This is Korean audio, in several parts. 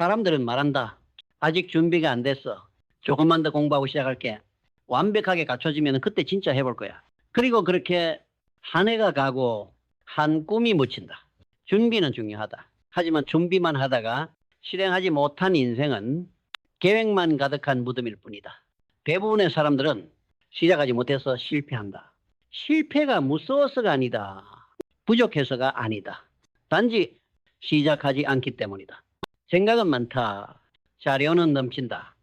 사람들은 말한다. 아직 준비가 안 됐어. 조금만 더 공부하고 시작할게. 완벽하게 갖춰지면 그때 진짜 해볼 거야. 그리고 그렇게 한 해가 가고 한 꿈이 묻힌다. 준비는 중요하다. 하지만 준비만 하다가 실행하지 못한 인생은 계획만 가득한 무덤일 뿐이다. 대부분의 사람들은 시작하지 못해서 실패한다. 실패가 무서워서가 아니다. 부족해서가 아니다. 단지 시작하지 않기 때문이다. 생각은 많다. 자료는 넘친다.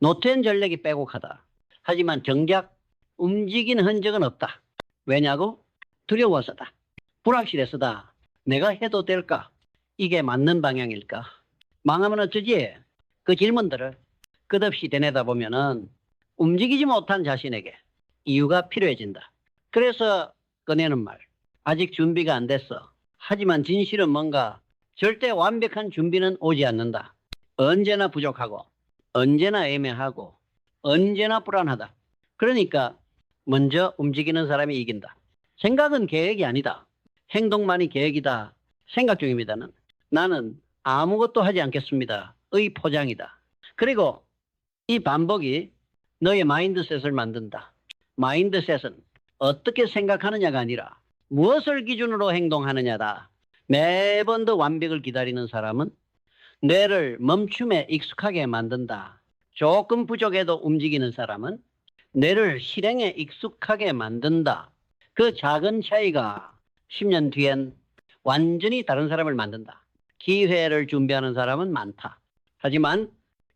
노트엔 전략이 빼곡하다. 하지만 정작 움직이는 흔적은 없다. 왜냐고? 두려워서다. 불확실해서다. 내가 해도 될까? 이게 맞는 방향일까? 망하면 어쩌지? 그 질문들을 끝없이 되뇌다 보면은 움직이지 못한 자신에게 이유가 필요해진다. 그래서 꺼내는 말. 아직 준비가 안 됐어. 하지만 진실은 뭔가 절대 완벽한 준비는 오지 않는다. 언제나 부족하고, 언제나 애매하고, 언제나 불안하다. 그러니까 먼저 움직이는 사람이 이긴다. 생각은 계획이 아니다. 행동만이 계획이다. 생각 중입니다는. 나는 아무것도 하지 않겠습니다. 의 포장이다. 그리고 이 반복이 너의 마인드셋을 만든다. 마인드셋은 어떻게 생각하느냐가 아니라 무엇을 기준으로 행동하느냐다. 매번 더 완벽을 기다리는 사람은 뇌를 멈춤에 익숙하게 만든다. 조금 부족해도 움직이는 사람은 뇌를 실행에 익숙하게 만든다. 그 작은 차이가 10년 뒤엔 완전히 다른 사람을 만든다. 기회를 준비하는 사람은 많다. 하지만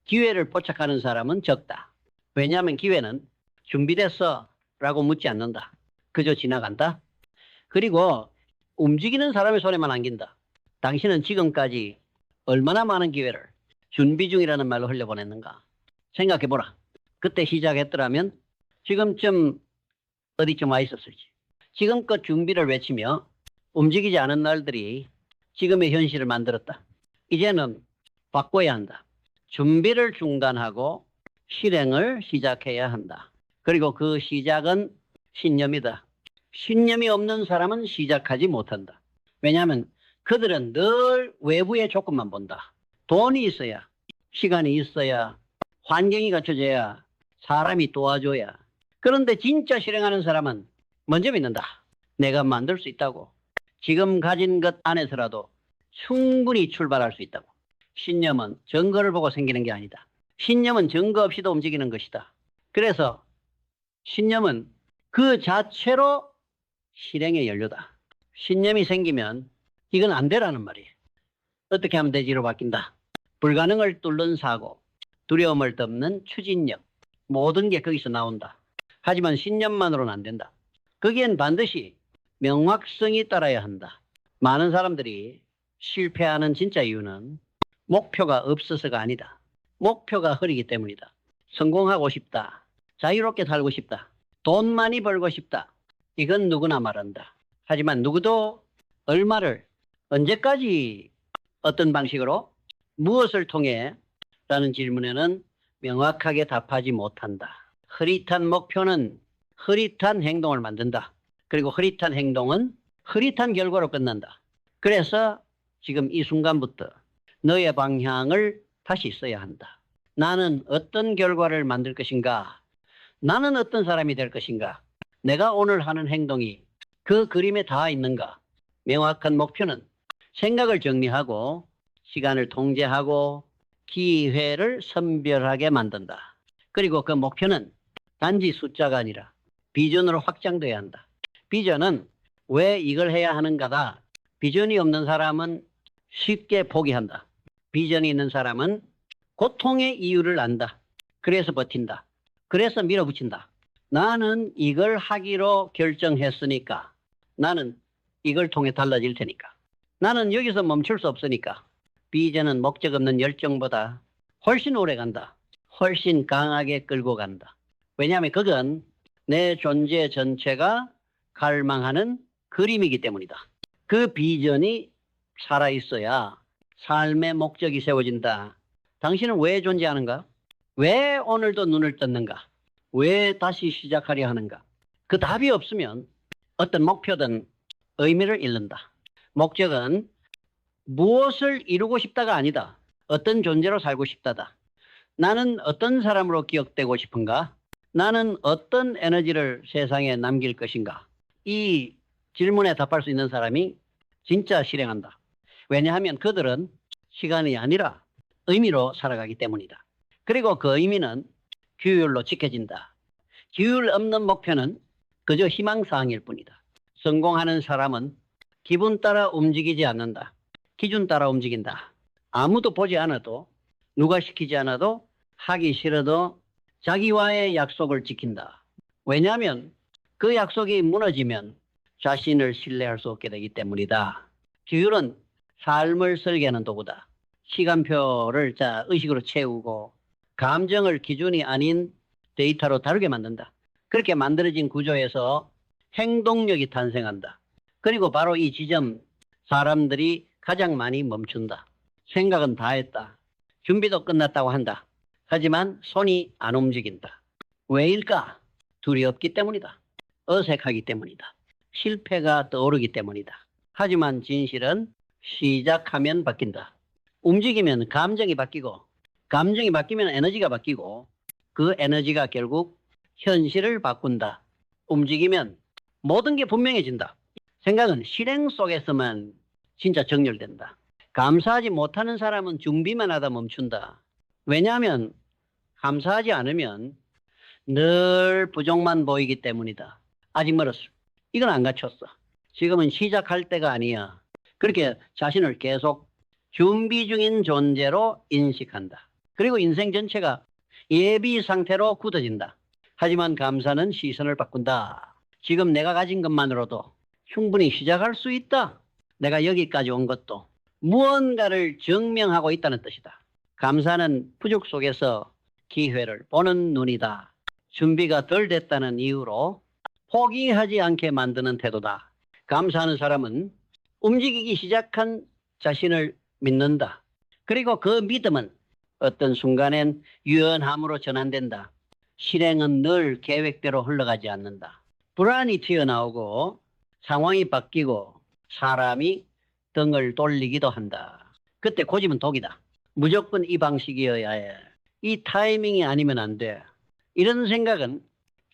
기회를 포착하는 사람은 적다. 왜냐하면 기회는 준비됐어 라고 묻지 않는다. 그저 지나간다. 그리고 움직이는 사람의 손에만 안긴다. 당신은 지금까지 얼마나 많은 기회를 준비 중이라는 말로 흘려보냈는가? 생각해보라. 그때 시작했더라면 지금쯤 어디쯤 와 있었을지. 지금껏 준비를 외치며 움직이지 않은 날들이 지금의 현실을 만들었다. 이제는 바꿔야 한다. 준비를 중단하고 실행을 시작해야 한다. 그리고 그 시작은 신념이다. 신념이 없는 사람은 시작하지 못한다. 왜냐하면 그들은 늘 외부의 조건만 본다. 돈이 있어야, 시간이 있어야, 환경이 갖춰져야, 사람이 도와줘야. 그런데 진짜 실행하는 사람은 먼저 믿는다. 내가 만들 수 있다고. 지금 가진 것 안에서라도 충분히 출발할 수 있다고. 신념은 증거를 보고 생기는 게 아니다. 신념은 증거 없이도 움직이는 것이다. 그래서 신념은 그 자체로 실행의 연료다. 신념이 생기면 이건 안 되라는 말이에요. 어떻게 하면 되지로 바뀐다. 불가능을 뚫는 사고, 두려움을 덮는 추진력, 모든 게 거기서 나온다. 하지만 신념만으로는 안 된다. 거기엔 반드시 명확성이 따라야 한다. 많은 사람들이 실패하는 진짜 이유는 목표가 없어서가 아니다. 목표가 흐리기 때문이다. 성공하고 싶다. 자유롭게 살고 싶다. 돈 많이 벌고 싶다. 이건 누구나 말한다. 하지만 누구도 얼마를 언제까지 어떤 방식으로 무엇을 통해 라는 질문에는 명확하게 답하지 못한다. 흐릿한 목표는 흐릿한 행동을 만든다. 그리고 흐릿한 행동은 흐릿한 결과로 끝난다. 그래서 지금 이 순간부터 너의 방향을 다시 써야 한다. 나는 어떤 결과를 만들 것인가? 나는 어떤 사람이 될 것인가? 내가 오늘 하는 행동이 그 그림에 닿아 있는가? 명확한 목표는 생각을 정리하고 시간을 통제하고 기회를 선별하게 만든다. 그리고 그 목표는 단지 숫자가 아니라 비전으로 확장돼야 한다. 비전은 왜 이걸 해야 하는가다. 비전이 없는 사람은 쉽게 포기한다. 비전이 있는 사람은 고통의 이유를 안다. 그래서 버틴다. 그래서 밀어붙인다. 나는 이걸 하기로 결정했으니까. 나는 이걸 통해 달라질 테니까. 나는 여기서 멈출 수 없으니까. 비전은 목적 없는 열정보다 훨씬 오래 간다. 훨씬 강하게 끌고 간다. 왜냐하면 그건 내 존재 전체가 갈망하는 그림이기 때문이다. 그 비전이 살아있어야 삶의 목적이 세워진다. 당신은 왜 존재하는가? 왜 오늘도 눈을 떴는가? 왜 다시 시작하려 하는가? 그 답이 없으면 어떤 목표든 의미를 잃는다. 목적은 무엇을 이루고 싶다가 아니다. 어떤 존재로 살고 싶다다. 나는 어떤 사람으로 기억되고 싶은가? 나는 어떤 에너지를 세상에 남길 것인가? 이 질문에 답할 수 있는 사람이 진짜 실행한다. 왜냐하면 그들은 시간이 아니라 의미로 살아가기 때문이다. 그리고 그 의미는 규율로 지켜진다. 규율 없는 목표는 그저 희망사항일 뿐이다. 성공하는 사람은 기분 따라 움직이지 않는다. 기준 따라 움직인다. 아무도 보지 않아도 누가 시키지 않아도 하기 싫어도 자기와의 약속을 지킨다. 왜냐하면 그 약속이 무너지면 자신을 신뢰할 수 없게 되기 때문이다. 규율은 삶을 설계하는 도구다. 시간표를 자 의식으로 채우고 감정을 기준이 아닌 데이터로 다르게 만든다. 그렇게 만들어진 구조에서 행동력이 탄생한다. 그리고 바로 이 지점 사람들이 가장 많이 멈춘다. 생각은 다 했다. 준비도 끝났다고 한다. 하지만 손이 안 움직인다. 왜일까? 없기 때문이다. 어색하기 때문이다. 실패가 떠오르기 때문이다. 하지만 진실은 시작하면 바뀐다. 움직이면 감정이 바뀌고, 감정이 바뀌면 에너지가 바뀌고, 그 에너지가 결국 현실을 바꾼다. 움직이면 모든 게 분명해진다. 생각은 실행 속에서만 진짜 정렬된다. 감사하지 못하는 사람은 준비만 하다 멈춘다. 왜냐하면 감사하지 않으면 늘 부족만 보이기 때문이다. 아직 멀었어. 이건 안 갖췄어. 지금은 시작할 때가 아니야. 그렇게 자신을 계속 준비 중인 존재로 인식한다. 그리고 인생 전체가 예비 상태로 굳어진다. 하지만 감사는 시선을 바꾼다. 지금 내가 가진 것만으로도 충분히 시작할 수 있다. 내가 여기까지 온 것도 무언가를 증명하고 있다는 뜻이다. 감사는 부족 속에서 기회를 보는 눈이다. 준비가 덜 됐다는 이유로 포기하지 않게 만드는 태도다. 감사하는 사람은 움직이기 시작한 자신을 믿는다. 그리고 그 믿음은 어떤 순간엔 유연함으로 전환된다. 실행은 늘 계획대로 흘러가지 않는다. 불안이 튀어나오고 상황이 바뀌고 사람이 등을 돌리기도 한다. 그때 고집은 독이다. 무조건 이 방식이어야 해. 이 타이밍이 아니면 안 돼. 이런 생각은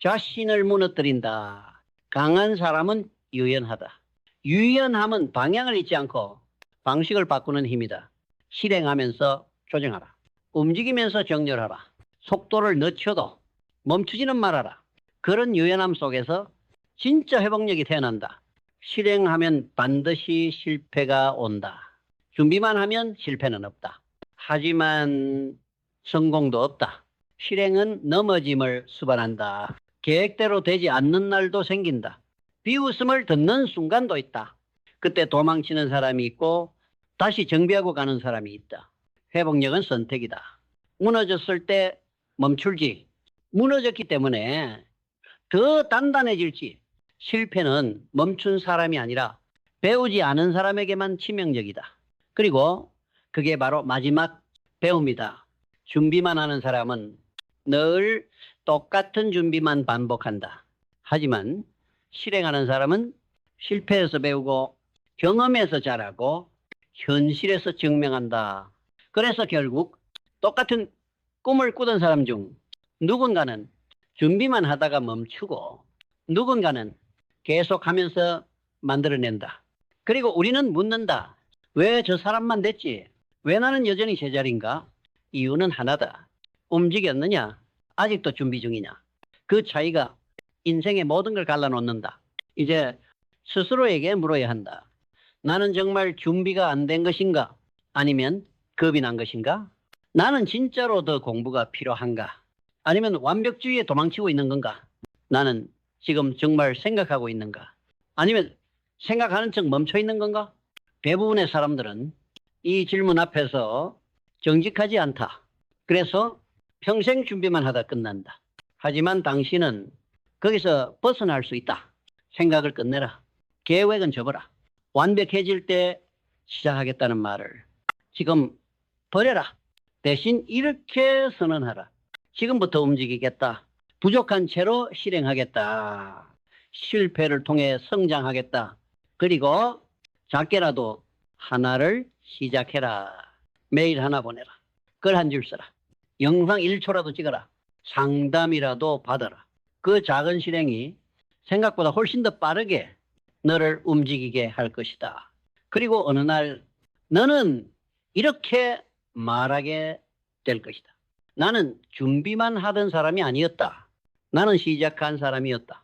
자신을 무너뜨린다. 강한 사람은 유연하다. 유연함은 방향을 잊지 않고 방식을 바꾸는 힘이다. 실행하면서 조정하라. 움직이면서 정렬하라. 속도를 늦춰도 멈추지는 말아라. 그런 유연함 속에서 진짜 회복력이 태어난다. 실행하면 반드시 실패가 온다. 준비만 하면 실패는 없다. 하지만 성공도 없다. 실행은 넘어짐을 수반한다. 계획대로 되지 않는 날도 생긴다. 비웃음을 듣는 순간도 있다. 그때 도망치는 사람이 있고 다시 정비하고 가는 사람이 있다. 회복력은 선택이다. 무너졌을 때 멈출지, 무너졌기 때문에 더 단단해질지, 실패는 멈춘 사람이 아니라 배우지 않은 사람에게만 치명적이다. 그리고 그게 바로 마지막 배움이다. 준비만 하는 사람은 늘 똑같은 준비만 반복한다. 하지만 실행하는 사람은 실패해서 배우고 경험에서 자라고 현실에서 증명한다. 그래서 결국 똑같은 꿈을 꾸던 사람 중 누군가는 준비만 하다가 멈추고 누군가는 계속하면서 만들어낸다. 그리고 우리는 묻는다. 왜 저 사람만 됐지? 왜 나는 여전히 제자리인가? 이유는 하나다. 움직였느냐? 아직도 준비 중이냐? 그 차이가 인생의 모든 걸 갈라놓는다. 이제 스스로에게 물어야 한다. 나는 정말 준비가 안 된 것인가? 아니면 겁이 난 것인가? 나는 진짜로 더 공부가 필요한가? 아니면 완벽주의에 도망치고 있는 건가? 나는 지금 정말 생각하고 있는가? 아니면 생각하는 척 멈춰 있는 건가? 대부분의 사람들은 이 질문 앞에서 정직하지 않다. 그래서 평생 준비만 하다 끝난다. 하지만 당신은 거기서 벗어날 수 있다. 생각을 끝내라. 계획은 접어라. 완벽해질 때 시작하겠다는 말을 지금 버려라. 대신 이렇게 선언하라. 지금부터 움직이겠다. 부족한 채로 실행하겠다. 실패를 통해 성장하겠다. 그리고 작게라도 하나를 시작해라. 메일 하나 보내라. 글 한 줄 써라. 영상 1초라도 찍어라. 상담이라도 받아라. 그 작은 실행이 생각보다 훨씬 더 빠르게 너를 움직이게 할 것이다. 그리고 어느 날 너는 이렇게 말하게 될 것이다. 나는 준비만 하던 사람이 아니었다. 나는 시작한 사람이었다.